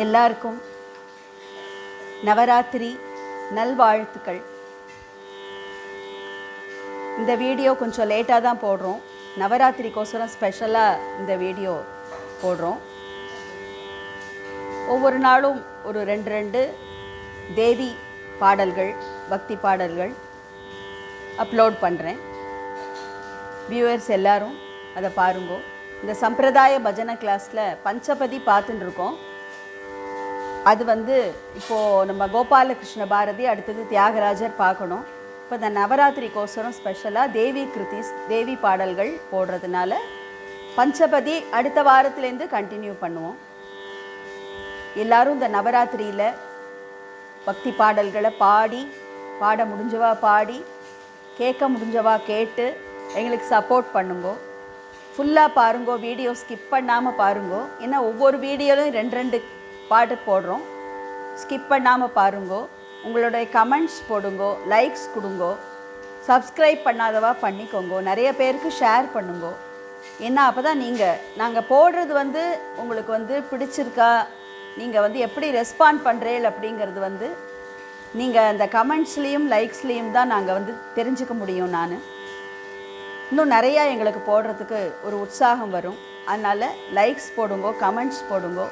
எல்லாருக்கும் நவராத்திரி நல்வாழ்த்துக்கள். இந்த வீடியோ கொஞ்சம் லேட்டாக தான் போடுறோம். நவராத்திரிக்கோசரம் ஸ்பெஷலாக இந்த வீடியோ போடுறோம். ஒவ்வொரு நாளும் ஒரு ரெண்டு ரெண்டு தேவி பாடல்கள் பக்தி பாடல்கள் அப்லோட் பண்ணுறேன் வியூவர்ஸ் எல்லாரும் அதை பாருங்கோ. இந்த சம்பிரதாய பஜனை கிளாஸில் பஞ்சபதி பார்த்துட்டுருக்கோம் இருக்கோம் அது வந்து இப்போது நம்ம கோபாலகிருஷ்ண பாரதி அடுத்தது தியாகராஜர் பார்க்கணும். இப்போ இந்த நவராத்திரிக்கோசரம் ஸ்பெஷலாக தேவி கிருத்திஸ் தேவி பாடல்கள் போடுறதுனால பஞ்சபதி அடுத்த வாரத்துலேருந்து கண்டினியூ பண்ணுவோம். எல்லாரும் இந்த நவராத்திரியில் பக்தி பாடல்களை பாடி பாட முடிஞ்சவா பாடி கேட்க முடிஞ்சவா கேட்டு எங்களுக்கு சப்போர்ட் பண்ணுங்கோ. ஃபுல்லாக பாருங்கோ வீடியோ ஸ்கிப் பண்ணாமல் பாருங்கோ. ஏன்னா ஒவ்வொரு வீடியோலையும் ரெண்டு ரெண்டு பாட்டு போடுறோம். ஸ்கிப் பண்ணாமல் பாருங்கோ. உங்களுடைய கமெண்ட்ஸ் போடுங்கோ. லைக்ஸ் கொடுங்கோ. சப்ஸ்கிரைப் பண்ணாதவா பண்ணிக்கோங்கோ. நிறைய பேருக்கு ஷேர் பண்ணுங்கோ. ஏன்னா அப்போ தான் நீங்கள் நாங்கள் போடுறது வந்து உங்களுக்கு வந்து பிடிச்சிருக்கா? நீங்கள் வந்து எப்படி ரெஸ்பாண்ட் பண்ணுறேன் அப்படிங்கிறது வந்து நீங்கள் அந்த கமெண்ட்ஸ்லேயும் லைக்ஸ்லேயும் தான் நாங்கள் வந்து தெரிஞ்சுக்க முடியும் நான். இன்னும் நிறையா எங்களுக்கு போடுறதுக்கு ஒரு உற்சாகம் வரும். அதனால் லைக்ஸ் போடுங்கோ கமெண்ட்ஸ் போடுங்கோ.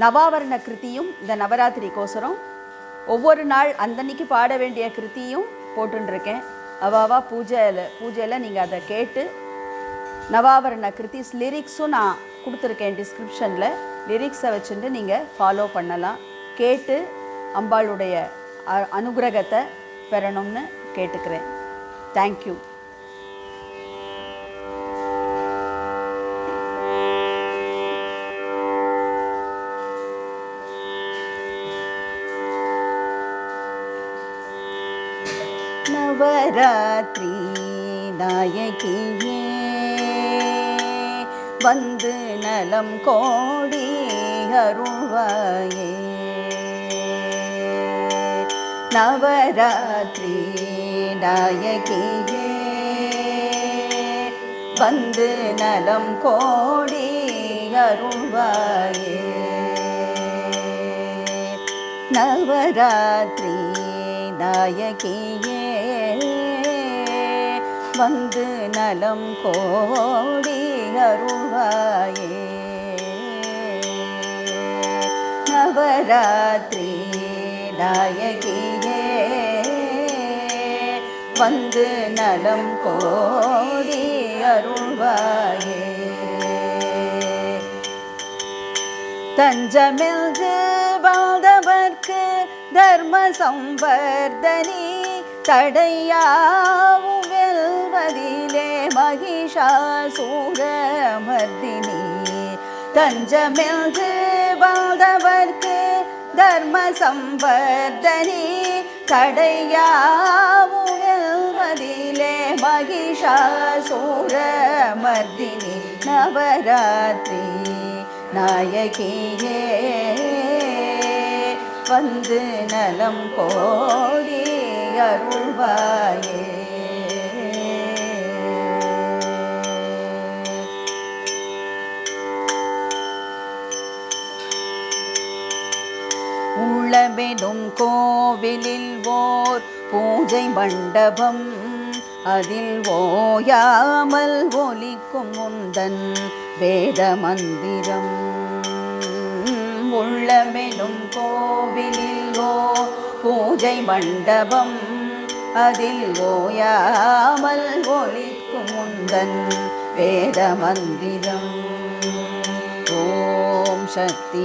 நவாவரண கிருத்தியும் இந்த நவராத்திரிக்கோசரம் ஒவ்வொரு நாள் அந்தன்னைக்கு பாட வேண்டிய கிருத்தியும் போட்டுருக்கேன் அவாவா பூஜையில் பூஜையில் நீங்கள் அதை கேட்டு நவாவரண கிருத்திஸ் லிரிக்ஸும் நான் கொடுத்துருக்கேன் டிஸ்கிரிப்ஷனில் லிரிக்ஸை வச்சுட்டு நீங்கள் ஃபாலோ பண்ணலாம். கேட்டு அம்பாளுடைய அ- அனுகிரகத்தை பெறணும்னு கேட்டுக்கிறேன். தேங்க்யூ நவராத்திரி நாயகியே வந்து நலம் கோடி அருள்வாயே. நவராத்திரி நாயகியே வந்து நலம் கோடி அருள்வாயே. நவராத்திரி நாயகியே வந்து நலம் கோடி அருள்வாயே. நவராத்திரி நாயகியே வந்து நலம் கோடி அருள்வாயே. தஞ்சமில்கு வாழ்ந்தவர்க்கு தர்ம சம்பர்தனி தடையாவும் மதிலே மகிஷாசூரமர்தினி. தஞ்சமில்கு வாழ்ந்தவர்க்கு தர்ம சம்பர்தனி. தடையாவும் மகிஷாசூரமர்தினி. நவராத்திரி நாயகியே வந்து நலம் கோடி அருள்வாயே. உள்ளமெனும் கோவிலில் ஓர் பூஜை மண்டபம். அதில் ஓயாமல் ஒலிக்கும் முந்தன் வேத மந்திரம். உள்ளமெனும் கோவிலில் ஓர் பூஜை மண்டபம். அதில் ஓயாமல் ஒலிக்கும் முந்தன் வேத மந்திரம். ஓம் சக்தி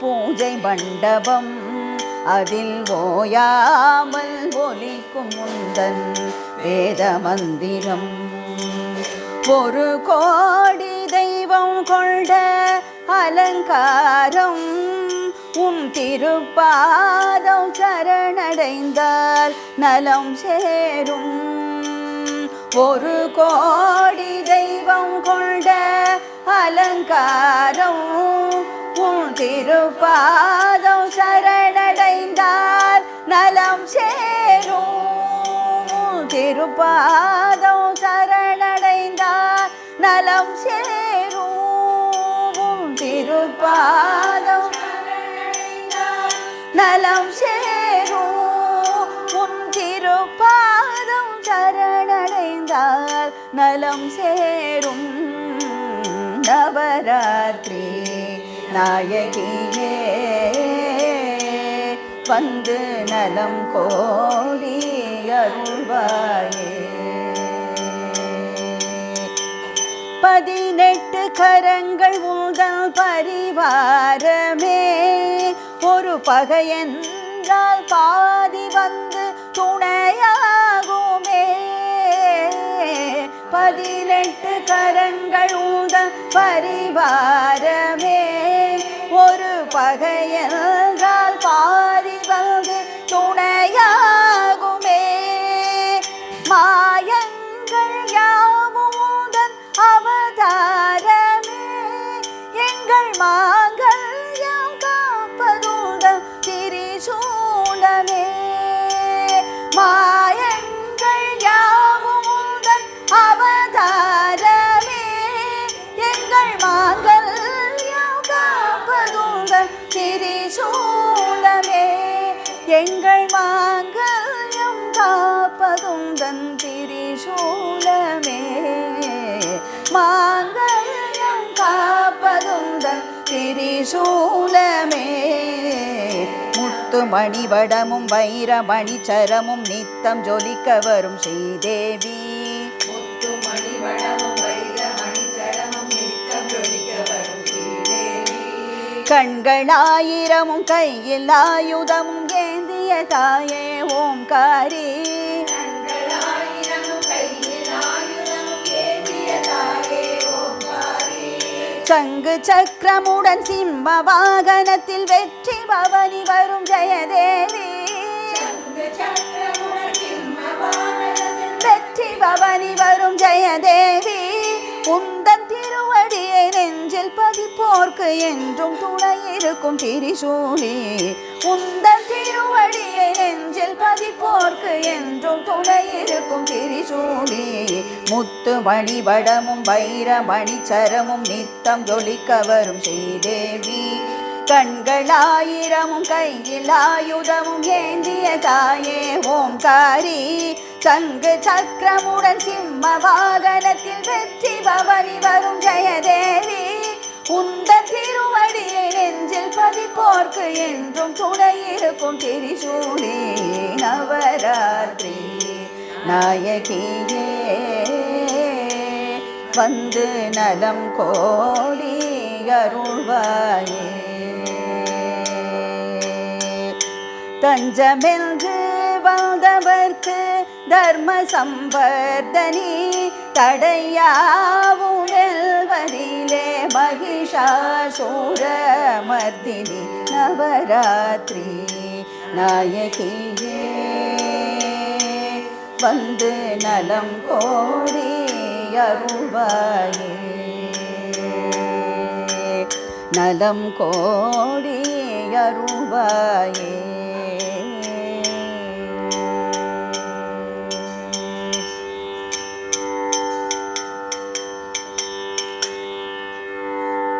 பூஜை மண்டபம் அதில் ஓயாமல் ஒலிக்கும் முந்தன் வேத மந்திரம் ஒரு கோடி தெய்வம் கொண்ட அலங்காரம் உன் திருப்பாதம் சரணடைந்தால் நலம் சேரும். ஒரு கோடி தெய்வம் கொண்ட அலங்காரம் திருப்பாதம் சரணடைந்தால் நலம் சேரும். திருப்பாதம் சரணடைந்தால் நலம் சேரும். திருப்பாதம் நலம் சேரும். உன் திருப்பாதம் சரணடைந்தால் நலம் சேரும். நவராத்திரி நாயகியே வந்து நலம் கோடி அருள்வாயே. பதினெட்டு கரங்கள் உங்கள் பரிவாரமே ஒரு பகையென்றால் பாதி வந்து துணையாகுமே. பதினெட்டு கரங்கள் உங்கள் பரிவாரமே எங்கள் மாங்கல்யம் காப்பதுந்தன் திரிசூலமே. மாங்கல்யம் காப்பதுந்தன் திரிசூலமே. முத்து மணிவடமும் வைரமணி சரமும் நித்தம் ஜொலிக்க வரும் ஸ்ரீதேவி. வைரமணி சரமும் நித்தம் ஜொலிக்க வரும் ஸ்ரீதேவி. கண்களாயிரமும் கையில் ஆயுதமும் தாயே ஓம் காரி. சங்கு சக்கரமுடன் சிம்ம வாகனத்தில் வெற்றி பவனி வரும் ஜெயதேவி. வெற்றி பவனி வரும் ஜெயதேவி. உந்தன் திருவடியை நெஞ்சில் பதிப்போர்க்கு என்றும் துணை இருக்கும் திரிசூலி. உந்த திருவடியை நெஞ்சில் பதிப்போர்க்கு என்றும் துணை இருக்கும் திரிசூலி. முத்து மணிவடமும் வைர மணிச்சரமும் நித்தம் ஜொலிக்க வரும் ஸ்ரீதேவி. கண்களாயிரமும் கையில் ஆயுதமும் ஏந்திய தாயே ஓம்காரி. சங்கு சக்கரமுடன் சிம்ம வாகனத்தில் வெற்றி பவனி வரும் ஜெயதே உந்த திருவடியை நெஞ்சில் பதிப்போர்க்கு என்றும் துணை இருக்கும் திரிசூலி நவராத்திரி. நாயகியே வந்து நலம் கோடி அருள்வாயே. தஞ்சமென்று வந்தவர்க்கு தர்ம சம்பர்தனி தடையாவும் மகிஷாசூர மர்தினி நவராத்திரி நாயகியே வந்து நலம் கோடி அருள்வாயே நலம் கோடி அருள்வாயே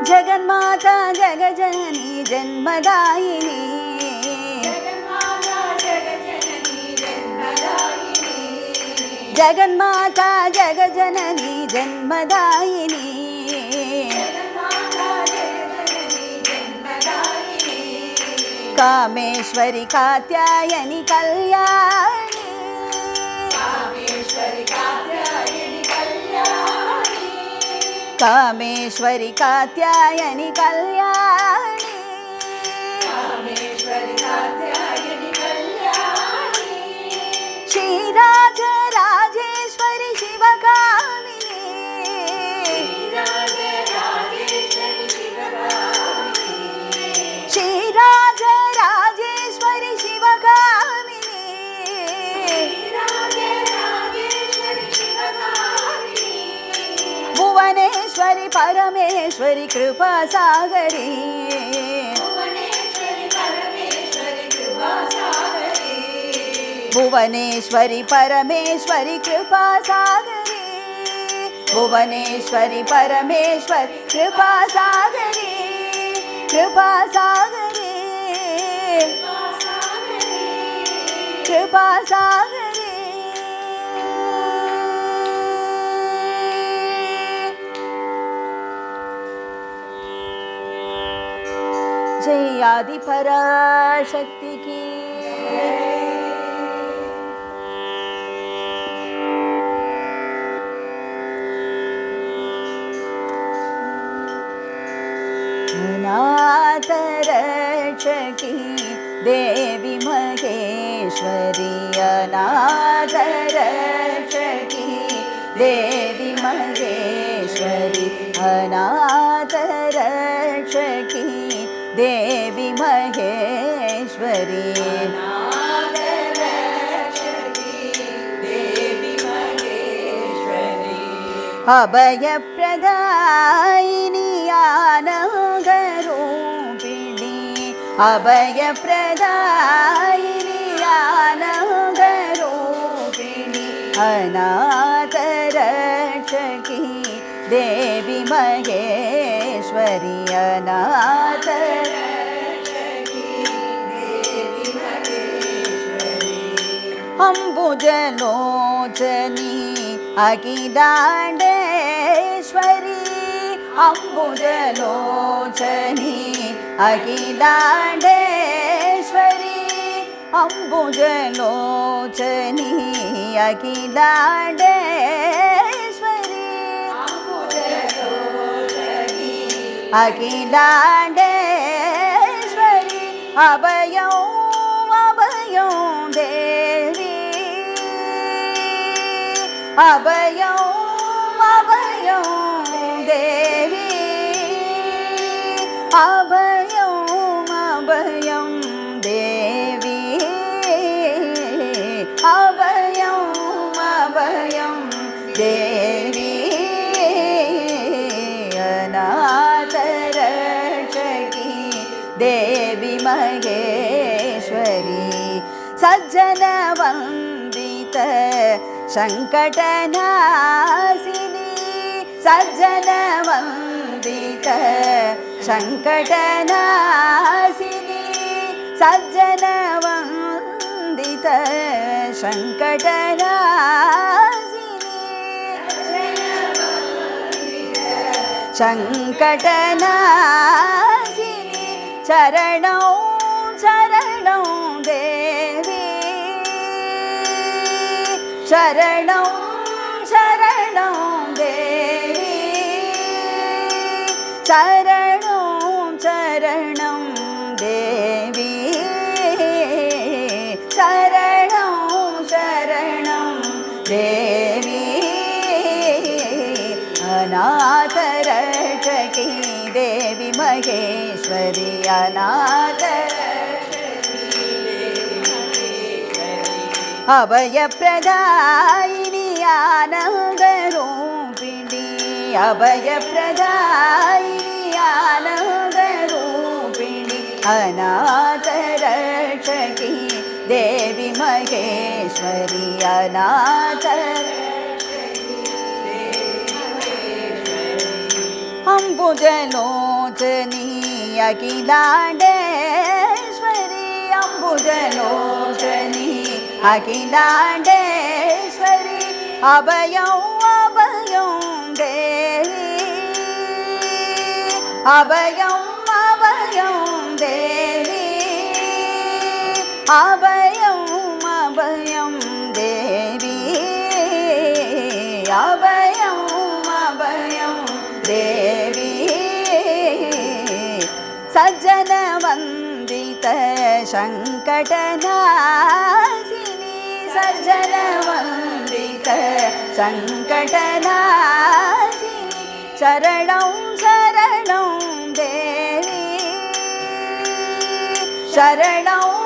ജഗന്മാതാ ജഗജനനി ജന്മദായിനി. ജഗന്മാതാ ജഗജനനി ജന്മദായിനി. കാമേശ്വരി കാത്യായനി കല്യാണ കാമേശ്വരി കാത്യായനി കല്യാണി കാമേശ്വരി കാത്യായനി കല്യാണി ശ്രീരാജ భువనేశ్వరి పరమేశ్వరి కృపాసాగరి భువనేశ్వరి పరమేశ్వరి కృపాసాగరి భువనేశ్వరి పరమేశ్వరి కృపాసాగరి కృపాసాగరి కృపాసాగరి जय आदि पराशक्ति की। अनाथरक्षकी देवी महेश्वरी अनाथरक्षकी देवी महेश्वरी अनाथरक्षकी देवी महेश्वरी। अभयप्रदायिनी आनन्दरूपिणी अभयप्रदायिनी आनन्दरूपिणी अनाथरक्षकी देवी महेश्वरी। अनाथ அம்புஜலோச்சனி அகிலாண்டேஸ்வரி அம்புஜலோச்சனி அகிலாண்டேஸ்வரி அம்புஜலோச்சனி அகிலாண்டேஸ்வரி அகிலாண்டேஸ்வரி அபயம் அபயம் தே அபயம் सङ्कटनासिनी सज्जनवन्दित सङ्कटनासिनी सज्जनवन्दित सङ्कटनासिनी सङ्कटनासिनी चरणौ चरणौ दे। शरणौ शरणौ देवी चरणौ चरणं देवी शरणौ शरणं देवी अनाथरक्षकी देवी महेश्वरी अनाथ അഭയപ്രദായിനിയാനന്ദരും പിടി. അഭയപ്രദായിനിയാനന്ദരും പിടി. അനാഥരക്ഷകി ദേവി മഹേശ്വരി അനാഥ അംബുജനോജനീ അഖിലാണ്ടേശ്വരി അംബുജനോ அகிலாண்டேஸ்வரி அபயம் அபயம் தேவி அபயம் அபயம் தேவி அபயம் அபயம் தேவி அபயம் அபயம் தேவி சஜ்ஜன வந்தித சங்கடனா सज्जनवन्दित सङ्कटनाशिनि शरणं शरणं देवी। शरणौ